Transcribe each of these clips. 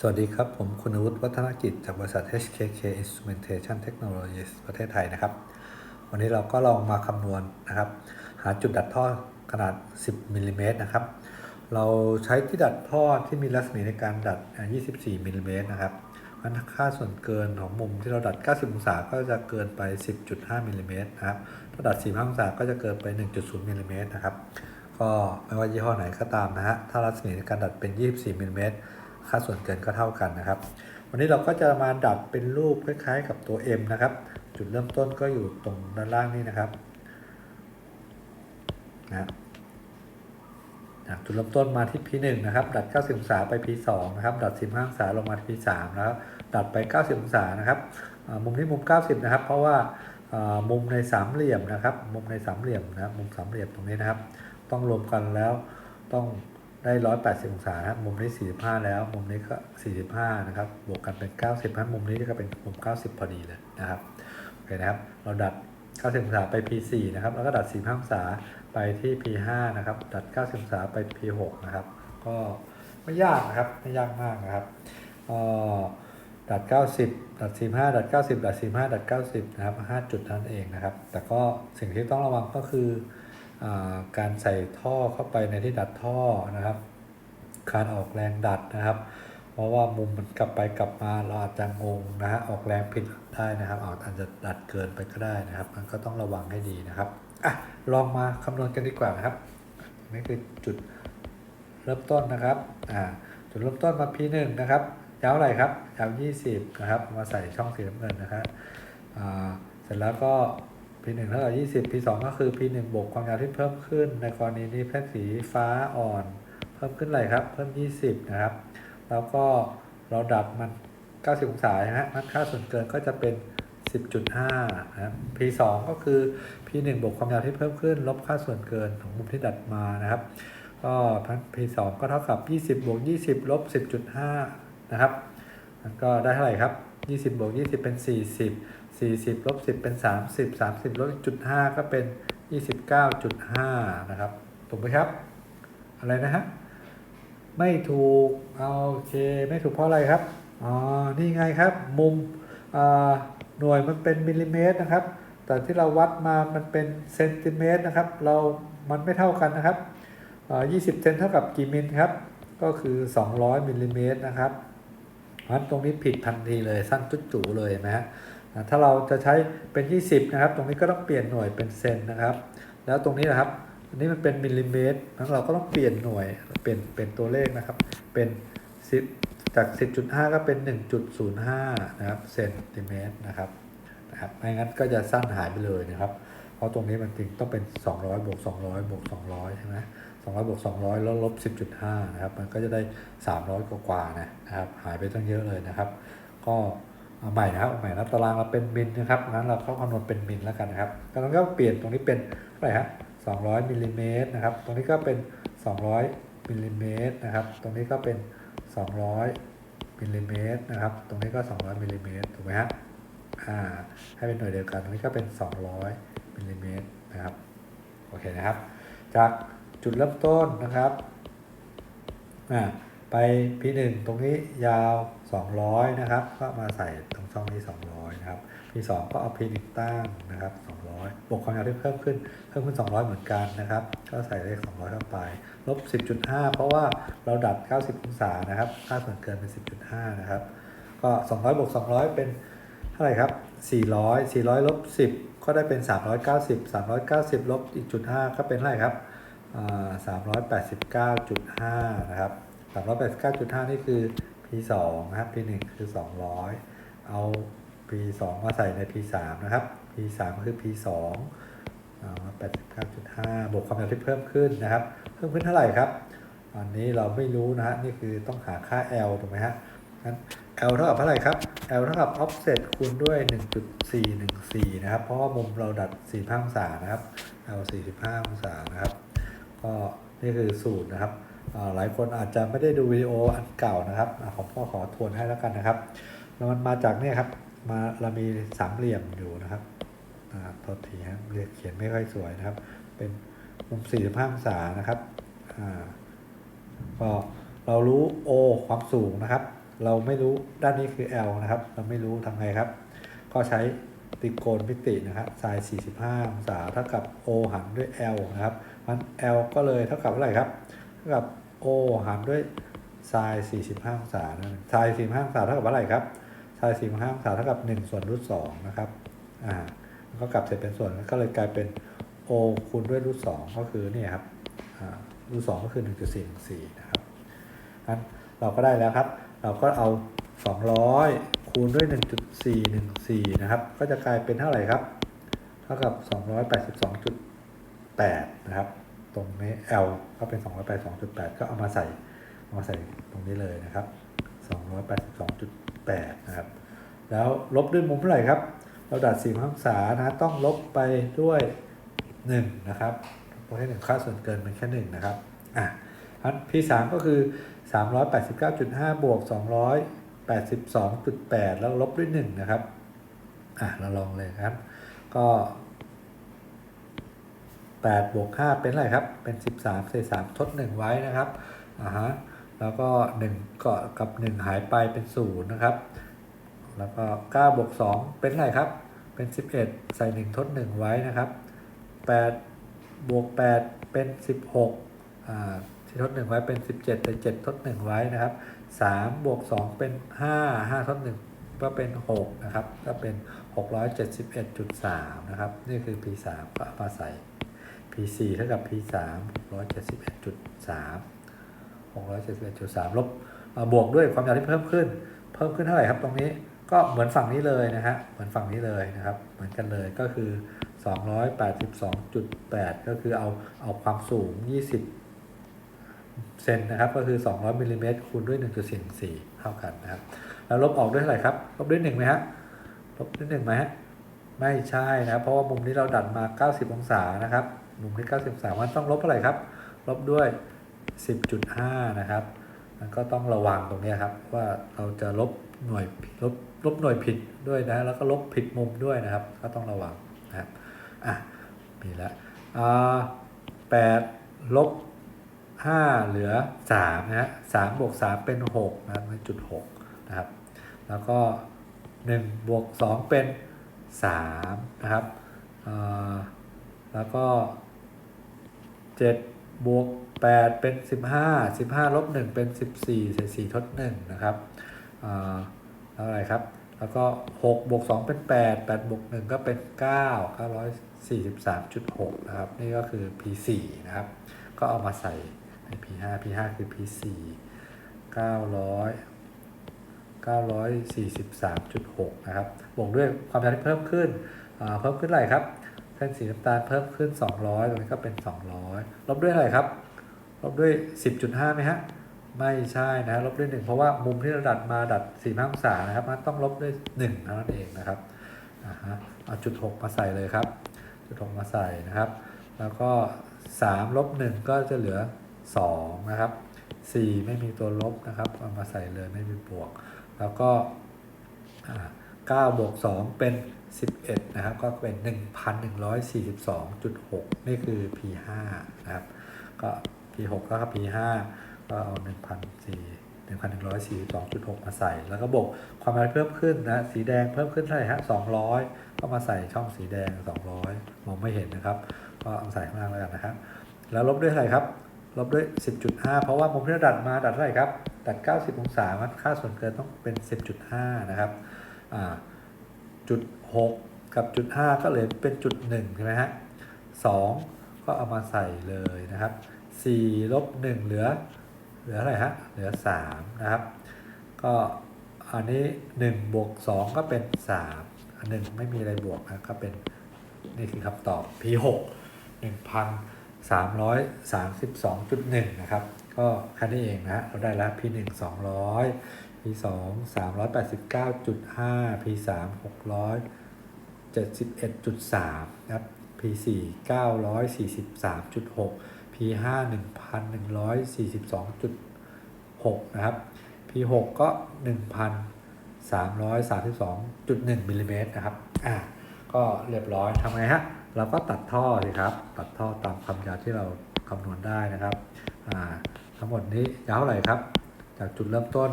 สวัสดีครับ ผมคุณวุฒิวัฒนกิจ จากบริษัท HKK Instrumentation Technologies ประเทศไทยนะครับ วันนี้เราก็ลองมาคำนวณนะครับ หาจุดดัดท่อขนาด 10มิลลิเมตรนะครับ เราใช้ที่ดัดท่อที่มีรัศมีในการดัดอ่า24มิลลิเมตรนะครับงั้นค่าส่วนเกินของมุมที่เราดัด 90 องศาก็จะเกินไป 10.5มิลลิเมตรนะครับ ถ้าดัด 45 องศาก็จะเกินไป 1.0มิลลิเมตรนะครับ ก็ไม่ว่ายี่ห้อไหนก็ตามนะฮะ ถ้ารัศมีในการดัดเป็น 24มิลลิเมตร ค่าส่วนเกินก็เท่ากันนะครับ วันนี้เราก็จะมาดัดเป็นรูปคล้ายๆ กับตัว M นะครับ จุดเริ่มต้นก็อยู่ตรงด้านล่างนี่นะครับนะนะจุดเริ่มต้นมาที่ P1 นะครับ ดัด 90องศาไป P2 นะครับ ดัด 15องศาลงมาที่ P3 แล้วดัดไป 90องศานะครับ มุมที่มุม 90 นะครับ เพราะว่ามุมในสามเหลี่ยมนะครับ มุมในสามเหลี่ยมนะ มุมสามเหลี่ยมตรงนี้นะครับ ต้องรวมกันแล้วต้อง ได้180องศาครับมุมนี้45แล้ว มุมนี้ก็45นะครับบวกกันเป็น90นะมุมนี้ก็เป็นมุม90พอดีเลยนะครับโอเคนะครับ เราดัด90องศาไป P4 นะครับแล้วก็ดัด45องศาไปที่ P5 นะครับดัด90องศาไป P6 นะครับ ก็ไม่ยากนะครับไม่ยากมากนะครับออดัด 90 ดัด 45 ดัด 90 ดัด 45 ดัด 90 นะครับ 5 จุดนั่นเองนะครับ แต่ก็สิ่งที่ต้องระวังก็คือ การใส่ท่อเข้าไปในที่ดัดท่อนะครับการออกแรงดัดนะครับ เพราะว่ามุมมันกลับไปกลับมาเราอาจจะงงนะฮะออกแรงผิดได้นะครับอาจจะดัดเกินไปก็ได้นะครับ มันก็ต้องระวังให้ดีนะครับอะลองมาคำนวณกันดีกว่านะครับนี่คือจุดเริ่มต้นนะครับอ่าจุดเริ่มต้นมา P1 นะครับยาวเท่าไรครับยาว 20 นะครับ มาใส่ช่องสีน้ำเงินนะครับอ่าเสร็จแล้วก็ P1 เท่ากับ 20 P2 ก็คือ P1 บวกความยาวที่เพิ่มขึ้น ในกรณีนี้แพทสีฟ้าอ่อน เพิ่มขึ้นเลยครับ เพิ่ม 20 นะครับ แล้วก็เราดัดมัน 90 องศานะฮะมันค่าส่วนเกินก็จะเป็น 10.5 นะครับ P2 ก็คือ P1 บวกความยาวที่เพิ่มขึ้น ลบค่าส่วนเกินของมุมที่ดัดมานะครับ ก็พัน P2 ก็เท่ากับ 20 บวก 20 ลบ 10.5 นะครับก็ได้เท่าไหร่ครับ 20 บวก 20 เป็น 40 40ลบ10 เป็น 30 30ลบจุด5ก็เป็น 29.5 นะครับ ถูกไหมครับ อะไรนะฮะ ไม่ถูก โอเค ไม่ถูกเพราะอะไรครับ อ๋อ นี่ไงครับ มุมอ่าหน่วยมันเป็นมิลลิเมตรนะครับ แต่ที่เราวัดมา มันเป็นเซนติเมตรนะครับ เรา มันไม่เท่ากันนะครับอ่า20 เซนเท่ากับกี่มิลครับ ก็คือ 200มิลลิเมตรนะครับเพราะนั้นตรงนี้ผิดทันทีเลย สั้นจุดจูเลยนไหมฮะ ถ้าเราจะใช้เป็น 20 นะครับ ตรงนี้ก็ต้องเปลี่ยนหน่วยเป็นเซนนะครับ แล้วตรงนี้นะครับ อันนี้มันเป็นมิลลิเมตรแล้วเราก็ต้องเปลี่ยนหน่วย เปลี่ยนเป็นตัวเลขนะครับ เป็น 10 จาก 10.5 ก็เป็น 1.05 นะครับ เซนติเมตรนะครับ นะครับ ไม่งั้นก็จะสั้นหายไปเลยนะครับ เพราะตรงนี้มันจริงต้องเป็น 200บวก200บวก200 ใช่ไหม200บวก200 แล้วลบ 10.5 นะครับ มันก็จะได้ 300 กว่าๆนะนะครับ หายไปตั้งเยอะเลยนะครับ ก็ เอาใหม่นะครับเอาใหม่นะตารางเราเป็นมิลนะครับงั้นเราเข้าคำนวณเป็นมิลแล้วกันนะครับตอนนี้ก็เปลี่ยนตรงนี้เป็นเท่าไหร่ฮะ200มิลลิเมตรนะครับ ตรงนี้ก็เป็น200มิลลิเมตรนะครับ ตรงนี้ก็เป็น200มิลลิเมตรนะครับ ตรงนี้ก็200มิลลิเมตรถูกไหมฮะอ่าให้เป็นหน่วยเดียวกัน ตรงนี้ก็เป็น200มิลลิเมตรนะครับ โอเคนะครับ จากจุดเริ่มต้นนะครับอ่าไป P1 ตรงนี้ยาว 200 นะครับ ก็มาใส่ตรงช่องนี้ 200 นะครับ P2 ก็เอา P1 ตั้งนะครับ 200 บวกความยาวที่เพิ่มขึ้น เพิ่มขึ้น 200 เหมือนกันนะครับ ก็ใส่เลข 200 เข้าไป ลบ 10.5 เพราะว่าเราดัด 90 องศานะครับ ค่าส่วนเกินเป็น 10.5 นะครับ ก็ 200 บวก 200 เป็นเท่าไหร่ครับ 400 400 ลบ 10 ก็ได้เป็น 390 390 ลบอีกจุด5ก็เป็นเท่าไหร่ครับอ่า389.5 นะครับ 389.5 นี่คือ P2 นะครับ P1 คือ 200 เอา P2 มาใส่ใน P3 นะครับ P3 ก็คือ P2 เอามา89.5 บวกความยาวที่เพิ่มขึ้นนะครับ เพิ่มขึ้นเท่าไหร่ครับอันนี้เราไม่รู้นะฮะ นี่คือต้องหาค่า L ถูกไหมฮะงั้น L เท่ากับเท่าไหร่ครับ L เท่ากับ offset คูณด้วย 1.414 นะครับ เพราะว่ามุมเราดัด45องศานะครับ L 45องศานะครับ ก็นี่คือสูตรนะครับ หลายคนอาจจะไม่ได้ดูวิดีโออันเก่านะครับอ่าผมก็ขอทวนให้แล้วกันนะครับแล้วมันมาจากเนี่ยครับมาเรามีสามเหลี่ยมอยู่นะครับอ่าโทษทีครับเขียนไม่ค่อยสวยนะครับ เป็นมุม45องศานะครับอ่าก็เรารู้ O ความสูงนะครับ เราไม่รู้ด้านนี้คือ L นะครับ เราไม่รู้ทำไงครับ ก็ใช้ตริโกณมิตินะครับไซน์45 องศาเท่ากับ O หารด้วย L นะครับมัน L ก็เลยเท่ากับเท่าไหร่ครับากับ O หารด้วยไซน์45องศานะไซน์45องศาเท่ากับเท่าไรครับไซน์45องศาเท่ากับ 1 ส่วนรูท2นะครับ อ่าก็กลับเสร็จเป็นส่วนก็เลยกลายเป็น O คูณด้วยรูท2ก็คือเนี่ยครับ อ่า รูท2ก็คือ 1.414นะครับงั้นเราก็ได้แล้วครับ เราก็เอา 200 คูณด้วย 1.414 นะครับ ก็จะกลายเป็นเท่าไหร่ครับ เท่ากับ 282.8 นะครับ ตรงนี้ L ก็เป็น 282.8 ก็เอามาใส่เอามาใส่ตรงนี้เลยนะครับ 282.8 นะครับ แล้วลบด้วยมุมเท่าไหร่ครับ เราดัด4องศานะต้องลบไปด้วย 1 นะครับเพราะให้หนึ่งค่าส่วนเกินเป็นแค่ 1 นะครับอะอัน P3 ก็คือ 389.5 บวก 282.8 แล้วลบด้วย 1 นะครับอะเราลองเลยครับ ก็ 8บวก5เป็นอะไรครับ เป็น 13เศษ3ทด 1 ไว้นะครับอ่าฮะแล้วก็1ก็กับ 1 หายไปเป็น0นะครับ แล้วก็9บวก2เป็นอะไรครับ เป็น 11 ใส่ 1 ทด 1 ไว้นะครับ8บวก8เป็น 16อ่าที่ทด 1 ไว้เป็น 17ใส่7ทด 1 ไว้นะครับ3บวก2เป็น 5 5 ทด 1ก็เป็น 6 นะครับ ก็เป็น 671.3 นะครับ นี่คือ P3 ก็มาใส่ P4 เท่ากับ P3 671.3 671.3 ลบอ่าบวกด้วยความยาวที่เพิ่มขึ้น เพิ่มขึ้นเท่าไหร่ครับตรงนี้ก็เหมือนฝั่งนี้เลยนะฮะเหมือนฝั่งนี้เลยนะครับ เหมือนกันเลยก็คือ 282.8 ก็คือเอาเอาความสูง 20 เซนนะครับ ก็คือ 200มิลลิเมตรคูณด้วย 1.44 เท่ากันนะครับ แล้วลบออกด้วยเท่าไหร่ครับ ลบด้วย1ไหมฮะลบด้วย1ไหมฮะไม่ใช่นะครับเพราะว่ามุมนี้เราดัดมา 90 องศานะครับ มุมที่90องศาต้องลบเท่าไหร่ครับ ลบด้วย 10.5 นะครับมันก็ต้องระวังตรงนี้ครับ ว่าเราจะลบหน่วยลบลบหน่วยผิดด้วยนะ แล้วก็ลบผิดมุมด้วยนะครับ ก็ต้องระวังนะครับอะมีล้วอ่าแปดลบห้าเหลือสามนะฮะสามบวกสามเป็นหกนะครับเป็นจุดหกนะครับ แล้วก็หนึ่งบวกสองเป็นสามนะครับอ่าแล้วก็ เจ็ดบวกแปดเป็นสิบห้าสิบห้าลบหนึ่งเป็นสิบสี่ใส่สี่ทดหนึ่งนะครับอ่าอะไรครับ แล้วก็6บวก2เป็น 8 8บวก1ก็เป็น 9 943.6 นะครับ นี่ก็คือ P4 นะครับ ก็เอามาใส่ใน P5 P5 คือ P4 900 943.6 นะครับ บวกด้วยความยาวที่เพิ่มขึ้น เพิ่มขึ้นอะไรครับ เส้นสีน้ำตาลเพิ่มขึ้น 200ตรงนี้ก็เป็น 200 ลบด้วยอะไรครับ ลบด้วย 10.5ไหมฮะ ไม่ใช่นะ ลบด้วย 1 เพราะว่ามุมที่เราดัดมาดัด4องศานะครับมันต้องลบด้วย1เท่านั้นเองนะครับอ่าฮะเอาจุด 6 มาใส่เลยครับ จุด 6 มาใส่นะครับ แล้วก็3ลบ1ก็จะเหลือ 2 นะครับ 4 ไม่มีตัวลบนะครับเอามาใส่เลยไม่มีบวก แล้วก็อ่า 9บวก2เป็น 11 นะครับ ก็เป็น 1,142.6 นี่คือ P5 นะครับ ก็ P6 แล้วก็ P5 ก็เอา1,400 1,142.6 มาใส่ แล้วก็บวกความยาวเพิ่มขึ้นนะ สีแดงเพิ่มขึ้นเท่าไหร่ฮะ 200 ก็มาใส่ช่องสีแดง 200 มองไม่เห็นนะครับ ก็เอาใส่ข้างล่างแล้วกันนะครับ แล้วลบด้วยเท่าไหร่ครับ ลบด้วย 10.5 เพราะว่ามุมที่เราดัดมาดัดเท่าไหร่ครับ ดัด 90 องศามันค่าส่วนเกินต้องเป็น 10.5 นะครับ จุด6กับจุด5ก็เลยเป็นจุด1ใช่ไหมฮะ2ก็เอามาใส่เลยนะครับ4ลบ1เหลือเหลืออะไรฮะเหลือ3นะครับ ก็อันนี้1บวก2ก็เป็น3อันหนึ่งไม่มีอะไรบวกนะก็เป็นนี่คือคำตอบ P6 1,332.1นะครับ ก็แค่นี้เองนะฮะเราได้แล้ว P1 200 P2 389.5 P3 671.3ครับ P4 943.6 P5 1,142.6 นะครับ P6 ก็ 1,332.1มิลลิเมตรนะครับ อะก็เรียบร้อยทำไงฮะ เราก็ตัดท่อสิครับ ตัดท่อตามความยาวที่เราคำนวณได้นะครับ อ่า ทั้งหมดนี้ยาวเท่าไหร่ครับ จากจุดเริ่มต้น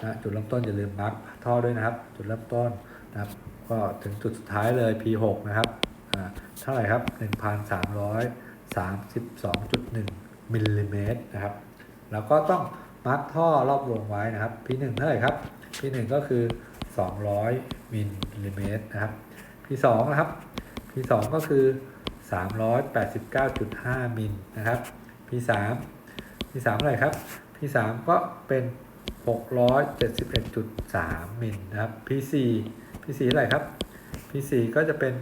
นะจุดเริ่มต้นอย่าลืมมาร์กท่อด้วยนะครับ จุดเริ่มต้นนะครับ ก็ถึงจุดสุดท้ายเลย P6 นะครับอ่าเท่าไหร่ครับ 1,332.1มิลลิเมตรนะครับแล้วก็ต้องมาร์กท่อรอบวงไว้นะครับ P1 เท่าไหร่ครับ P1 ก็คือ 200มิลลิเมตรนะครับ P2 นะครับ P2 ก็คือ 389.5มิลนะครับ P3 P3 อะไหร่ครับ P3 ก็เป็น 671.3 มิลนะครับ P4 P4 อะไรครับ P4 ก็จะเป็น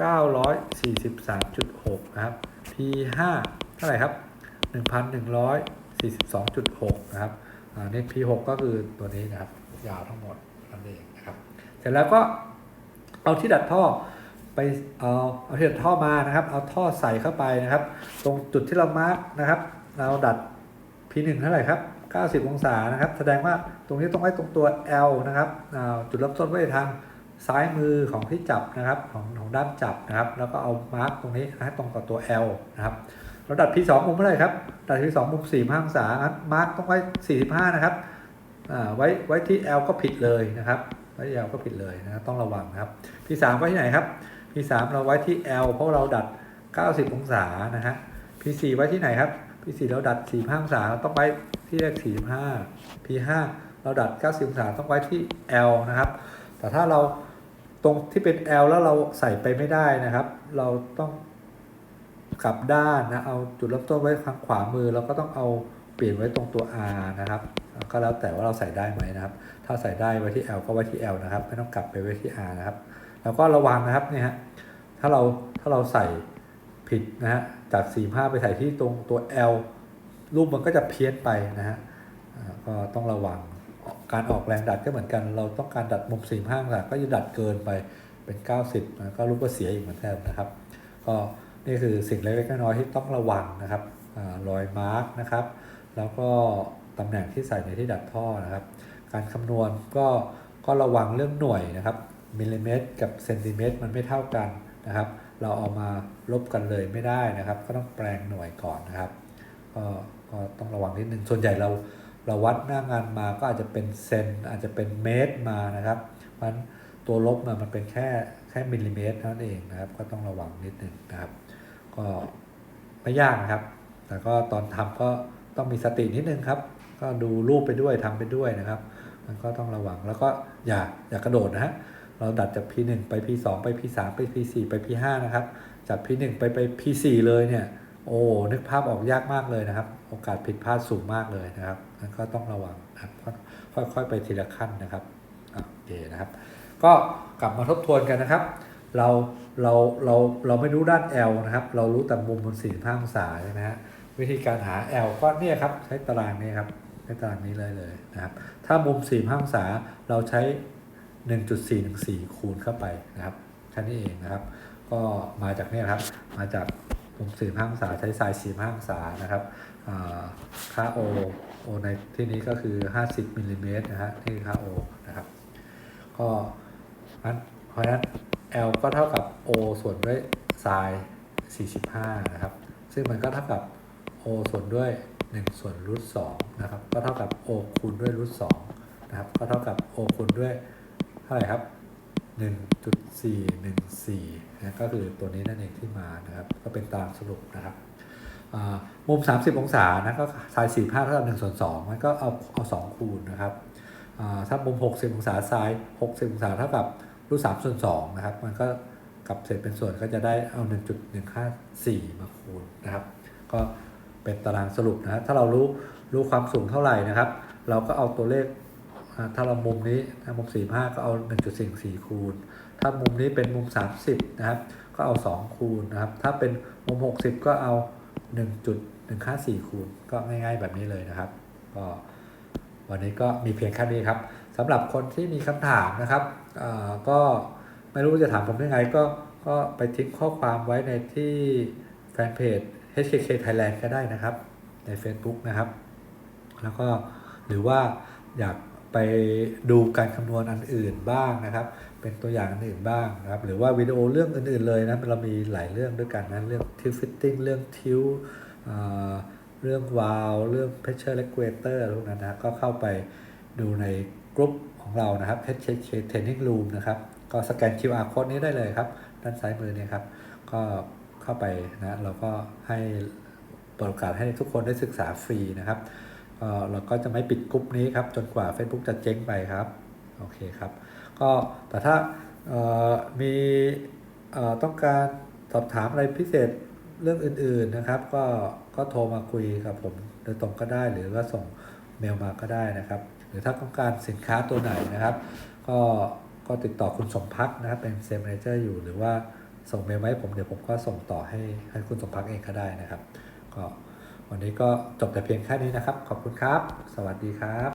943.6 นะครับ P5 เท่าไหร่ครับ 1,142.6 นะครับอ่านี่ P6 ก็คือตัวนี้นะครับ ยาวทั้งหมดนั่นเองนะครับ เสร็จแล้วก็เอาที่ดัดท่อไปเอาเอาที่ดัดท่อมานะครับ เอาท่อใส่เข้าไปนะครับ ตรงจุดที่เรามาร์กนะครับ เราดัด P1 เท่าไหร่ครับ 90 องศานะครับ แสดงว่าตรงนี้ต้องไว้ตรงตัว L นะครับจุดเริ่มต้นไว้ทางซ้ายมือของที่จับนะครับของของด้านจับนะครับ แล้วก็เอามาร์กตรงนี้ให้ตรงกับตัว L นะครับเราดัด P2 มุมเท่าไหร่ครับ ดัด P2 มุม45องศางั้นมาร์กต้องไว้ 45 นะครับไว้ไว้ที่ L ก็ผิดเลยนะครับไว้ที่ L ก็ผิดเลยนะครับต้องระวังนะครับ P3 ไว้ที่ไหนครับ P3 เราไว้ที่ L เพราะเราดัด 90 องศานะฮะ P4 ไว้ที่ไหนครับ P4 เราดัด45องศาต้องไว้ ที่เลข45 P5 เราดัด 90องศาต้องไว้ที่ L นะครับ แต่ถ้าเราตรงที่เป็น L แล้วเราใส่ไปไม่ได้นะครับ เราต้องกลับด้านนะเอาจุดเริ่มต้นไว้ทางขวามือเราก็ต้องเอาเปลี่ยนไว้ตรงตัว R นะครับ ก็แล้วแต่ว่าเราใส่ได้ไหมนะครับ ถ้าใส่ได้ไว้ที่ L ก็ไว้ที่ L นะครับ ไม่ต้องกลับไปไว้ที่ R นะครับ แล้วก็ระวังนะครับเนี่ยฮะถ้าเราถ้าเราใส่ผิดนะฮะจาก 45 ไปใส่ที่ตรงตัว L รูปมันก็จะเพี้ยนไปนะฮะก็ต้องระวังการออกแรงดัดก็เหมือนกัน เราต้องการดัดมุม45องศาก็จะดัดเกินไปเป็น 90นะก็รูปก็เสียอีกเหมือนกันนะครับ ก็นี่คือสิ่งเล็กๆน้อยๆที่ต้องระวังนะครับรอยมาร์กนะครับ แล้วก็ตำแหน่งที่ใส่ในที่ดัดท่อนะครับ การคำนวณก็ก็ระวังเรื่องหน่วยนะครับมิลลิเมตรกับเซนติเมตรมันไม่เท่ากันนะครับ เราเอามาลบกันเลยไม่ได้นะครับ ก็ต้องแปลงหน่วยก่อนนะครับก็ ก็ต้องระวังนิดนึงส่วนใหญ่เราเราวัดหน้างานมาก็อาจจะเป็นเซนอาจจะเป็นเมตรมานะครับมันตัวลบมามันเป็นแค่แค่มิลลิเมตรเท่านั้นเองนะครับ ก็ต้องระวังนิดนึงนะครับ ก็ไม่ยากนะครับ แต่ก็ตอนทำก็ต้องมีสตินิดนึงครับ ก็ดูรูปไปด้วยทำไปด้วยนะครับ มันก็ต้องระวังแล้วก็อย่าอย่ากระโดดนะฮะเราดัดจาก P1 ไป P2 ไป P3 ไป P4 ไป P5 นะครับจาก P1 ไปไป P4 เลยเนี่ย โอ้นึกภาพออกยากมากเลยนะครับ โอกาสผิดพลาดสูงมากเลยนะครับนั้นก็ต้องระวังนะครับค่อยๆไปทีละขั้นนะครับโอเคนะครับ ก็กลับมาทบทวนกันนะครับ เราเราเราเราไม่รู้ด้าน L นะครับ เรารู้แต่มุมบน45องศาใช่ไหมฮะวิธีการหา L ก็เนี่ยครับใช้ตารางนี้ครับใช้ตารางนี้เลยเลยนะครับ ถ้ามุม45องศาเราใช้ 1.414 คูณเข้าไปนะครับแค่นี้เองนะครับ ก็มาจากเนี่ยครับมาจาก มุม45องศาใช้ไซน์45องศานะครับอ่าค่า O O ในที่นี้ก็คือ 50มิลลิเมตรนะฮะนี่คือค่า O นะครับก็เพราะฉะนั้น L ก็เท่ากับ O ส่วนด้วยไซน์45 นะครับ ซึ่งมันก็เท่ากับ O ส่วนด้วย 1 ส่วนรูท2นะครับ ก็เท่ากับ O คูณด้วยรูท2นะครับ ก็เท่ากับ O คูณด้วยเท่าไหร่ครับ 1.414นะก็คือตัวนี้นั่นเองที่มานะครับ ก็เป็นตามสรุปนะครับอ่ามุม 30 องศานะก็ไซน์45เท่ากับ1ส่วน2มันก็เอาเอา2คูณนะครับถ้ามุม 60 องศาไซน์60 องศาเท่ากับรูท3ส่วน2นะครับ มันก็กลับเศษเป็นส่วนก็จะได้เอา 1.154 มาคูณนะครับ ก็เป็นตารางสรุปนะถ้าเรารู้รู้ความสูงเท่าไหร่นะครับ เราก็เอาตัวเลข ถ้าเรามุมนี้ถ้ามุม 45 ก็เอา 1.44 คูณ ถ้ามุมนี้เป็นมุม 30 นะครับ ก็เอา 2 คูณนะครับ ถ้าเป็นมุม 60 ก็เอา 1.154 คูณ ก็ง่ายๆแบบนี้เลยนะครับ ก็วันนี้ก็มีเพียงแค่นี้ครับสำหรับคนที่มีคำถามนะครับก็ไม่รู้จะถามผมยังไงก็ก็ไปทิ้งข้อความไว้ในที่แฟนเพจ HKK Thailand ก็ได้นะครับ ใน Facebook นะครับ แล้วก็หรือว่าอยาก ไปดูการคำนวณอันอื่นบ้างนะครับ เป็นตัวอย่างอันอื่นบ้างนะครับ หรือว่าวิดีโอเรื่องอื่นๆเลยนะเรามีหลายเรื่องด้วยกันนะเรื่องทิวฟิตติ้งเรื่องทิวเรื่องวาลเรื่องเพชเชอร์เลกูเตอร์พวกนั้นนะก็เข้าไปดูในกลุ่มของเรานะครับ HHK Training Room นะครับ ก็สแกน QR code นี้ได้เลยครับ ด้านซ้ายมือเนี่ยครับ ก็เข้าไปนะ เราก็ให้เปิดโอกาสให้ทุกคนได้ศึกษาฟรีนะครับ เราก็จะไม่ปิดกลุ่มนี้ครับ จนกว่า Facebook จะเจ๊งไปครับ โอเคครับ ก็แต่ถ้ามีต้องการสอบถามอะไรพิเศษเรื่องอื่น ๆนะครับ ก็ก็โทรมาคุยกับผมโดยตรงก็ได้หรือว่าส่งเมลมาก็ได้นะครับ หรือถ้าต้องการสินค้าตัวไหนนะครับ ก็ก็ติดต่อคุณสมพักนะครับเป็นเซลล์แมเนเจอร์อยู่หรือว่าส่งเมลมาให้ผมเดี๋ยวผมก็ส่งต่อให้ให้คุณสมพักเองก็ได้นะครับ ก็ วันนี้ก็จบแต่เพียงแค่นี้นะครับ ขอบคุณครับ สวัสดีครับ